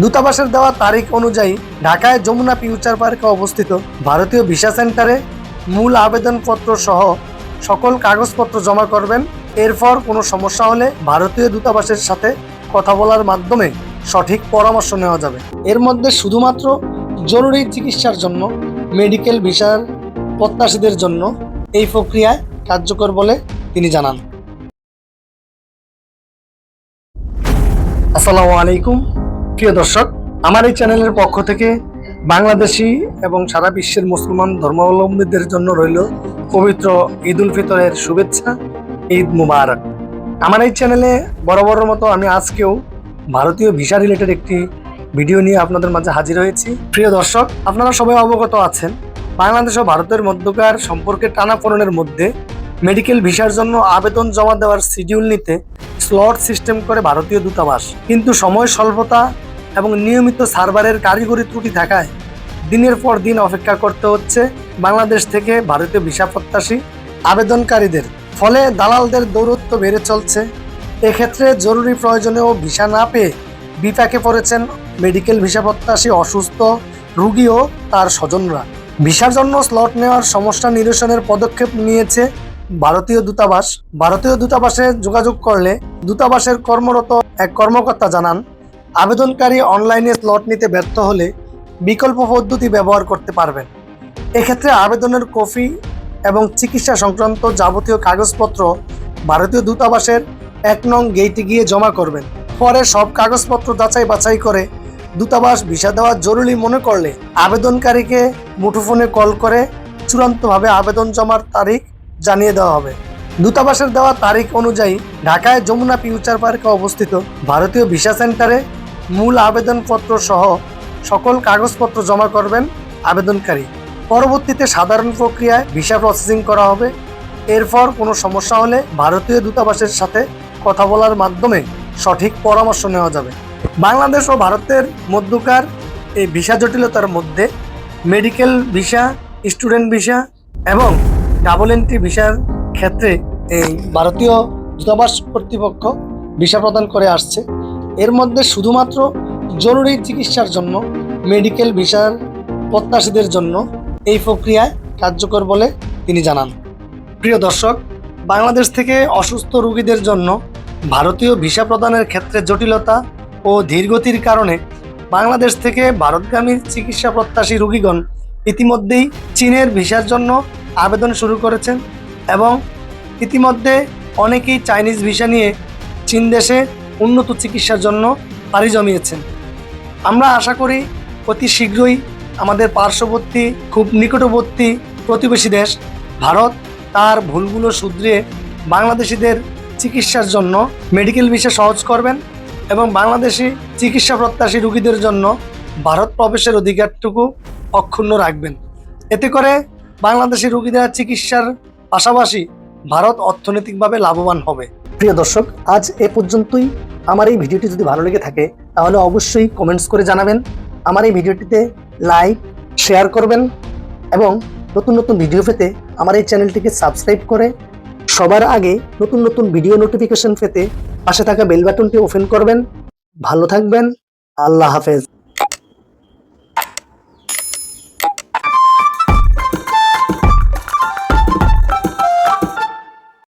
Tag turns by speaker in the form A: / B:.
A: দূতাবাসের দেওয়া তারিখ অনুযায়ী ঢাকায় যমুনা ফিউচার পার্কে অবস্থিত ভারতীয় ভিসা সেন্টারে মূল আবেদনপত্র সহ সকল কাগজপত্র জমা করবেন। এরপর কোনো সমস্যা হলে ভারতীয় দূতাবাসের সাথে কথা বলার মাধ্যমে সঠিক পরামর্শ নেওয়া যাবে। এর মধ্যে শুধুমাত্র জরুরি চিকিৎসার জন্য, মেডিকেল ভিসার প্রত্যাশীদের জন্য এই প্রক্রিয়ায় কার্যকর বলে তিনি জানান। আসসালামু আলাইকুম। প্রিয় দর্শক, আমার এই চ্যানেলের পক্ষ থেকে বাংলাদেশি এবং সারা বিশ্বের মুসলমান ধর্মাবলম্বীদের জন্য রইল পবিত্র ঈদ উল ফিতরের শুভেচ্ছা, ঈদ মুবারক। আমার এই চ্যানেলে বরাবরের মতো আমি আজকেও ভারতীয় ভিসা রিলেটেড একটি ভিডিও নিয়ে আপনাদের মাঝে হাজির হয়েছি। প্রিয় দর্শক, আপনারা সবাই অবগত আছেন, বাংলাদেশ ও ভারতের মধ্যকার সম্পর্কে টানাপোড়েনের মধ্যে মেডিকেল ভিসার জন্য আবেদন জমা দেওয়ার শিডিউল নিতে স্লট সিস্টেম করে ভারতীয় দূতাবাস। কিন্তু সময় স্বল্পতা এবং নিয়মিত সার্ভারের কারিগরি ত্রুটি থাকায় দিনের পর দিন অপেক্ষা করতে হচ্ছে বাংলাদেশ থেকে ভারতীয় ভিসা প্রত্যাশী আবেদনকারীদের। ফলে দালালদের দৌরত্ব বেড়ে চলছে। এক্ষেত্রে জরুরি প্রয়োজনেও ভিসা না পেয়ে বিপাকে পড়েছেন মেডিকেল ভিসা প্রত্যাশী অসুস্থ রুগী ও তার স্বজনরা। ভিসার জন্য স্লট নেওয়ার সমস্যা নিরসনের পদক্ষেপ নিয়েছে ভারতীয় দূতাবাস। ভারতীয় দূতাবাসে যোগাযোগ করলে দূতাবাসের কর্মরত এক কর্মকর্তা জানান, আবেদনকারী অনলাইনে স্লট নিতে ব্যর্থ হলে বিকল্প পদ্ধতি ব্যবহার করতে পারবেন। এক্ষেত্রে আবেদনের কপি এবং চিকিৎসা সংক্রান্ত যাবতীয় কাগজপত্র ভারতীয় দূতাবাসের এক নং গেইটে গিয়ে জমা করবেন। পরে সব কাগজপত্র যাচাই বাছাই করে দূতাবাস ভিসা দেওয়া জরুরি মনে করলে আবেদনকারীকে মুঠোফোনে কল করে চূড়ান্তভাবে আবেদন জমার তারিখ জানিয়ে দেওয়া হবে। দূতাবাসের দেওয়া তারিখ অনুযায়ী ঢাকায় যমুনা ফিউচার পার্কে অবস্থিত ভারতীয় ভিসা সেন্টারে মূল আবেদনপত্র সহ সকল কাগজপত্র জমা করবেন আবেদনকারী। পরবর্তীতে সাধারণ প্রক্রিয়ায় ভিসা প্রসেসিং করা হবে। এরপর কোনো সমস্যা হলে ভারতীয় দূতাবাসের সাথে কথা বলার মাধ্যমে সঠিক পরামর্শ নেওয়া যাবে। বাংলাদেশ ও ভারতের মধ্যকার এই ভিসা জটিলতার মধ্যে মেডিকেল ভিসা, স্টুডেন্ট ভিসা এবং ডাবল এন্ট্রি ভিসার ক্ষেত্রে এই ভারতীয় দূতাবাস কর্তৃপক্ষ ভিসা প্রদান করে আসছে। এর মধ্যে শুধুমাত্র জরুরি চিকিৎসার জন্য, মেডিকেল ভিসার প্রত্যাশীদের জন্য এই প্রক্রিয়ায় কার্যকর বলে তিনি জানান। প্রিয় দর্শক, বাংলাদেশ থেকে অসুস্থ রোগীদের জন্য ভারতীয় ভিসা প্রদানের ক্ষেত্রে জটিলতা ও ধীরগতির কারণে বাংলাদেশ থেকে ভারতগামী চিকিৎসা প্রত্যাশী রোগীগণ ইতিমধ্যেই চীনের ভিসার জন্য আবেদন শুরু করেছেন এবং ইতিমধ্যে অনেকেই চাইনিজ ভিসা নিয়ে চীন দেশে উন্নত চিকিৎসার জন্য পাড়ি জমিয়েছেন। আমরা আশা করি অতি শীঘ্রই আমাদের পার্শ্ববর্তী, খুব নিকটবর্তী প্রতিবেশী দেশ ভারত তার ভুলগুলো শুধরিয়ে বাংলাদেশিদের চিকিৎসার জন্য মেডিকেল ভিসা সহজ করবেন এবং বাংলাদেশি চিকিৎসা প্রত্যাশী রোগীদের জন্য ভারত প্রবেশের অধিকারটুকু অক্ষুণ্ণ রাখবেন। এতে করে বাংলাদেশি রোগীদের চিকিৎসার পাশাপাশি ভারত অর্থনৈতিকভাবে লাভবান হবে। প্রিয় দর্শক, আজ এ পর্যন্তই। আমার এই ভিডিওটি যদি ভালো লেগে থাকে, তাহলে অবশ্যই কমেন্টস করে জানাবেন। আমার এই ভিডিওটিতে লাইক শেয়ার করবেন এবং নতুন নতুন ভিডিও পেতে আমার এই চ্যানেলটিকে সাবস্ক্রাইব করে সবার আগে নতুন নতুন ভিডিও নোটিফিকেশন পেতে পাশে থাকা বেল বাটনটি ওপেন করবেন। ভালো থাকবেন। আল্লাহ হাফেজ।